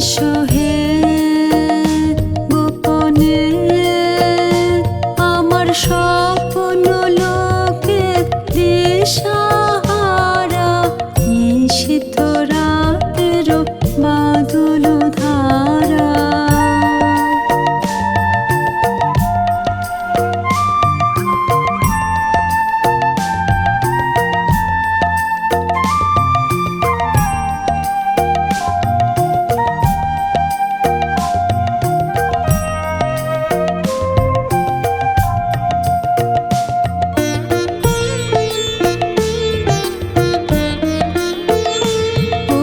এসো হে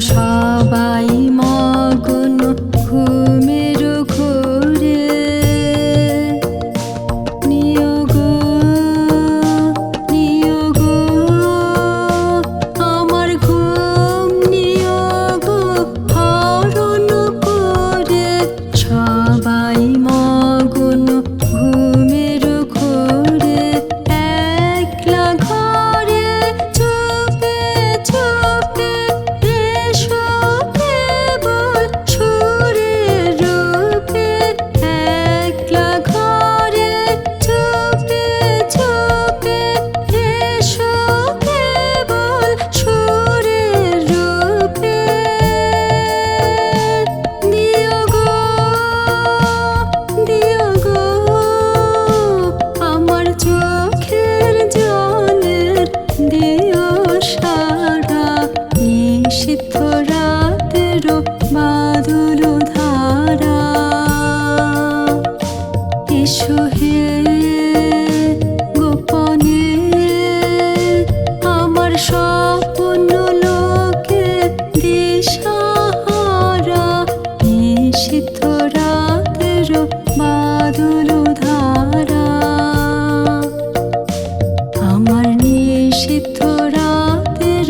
সবাই বাদল ধারা। আমার নিয়ে সিদ্ধ রাতের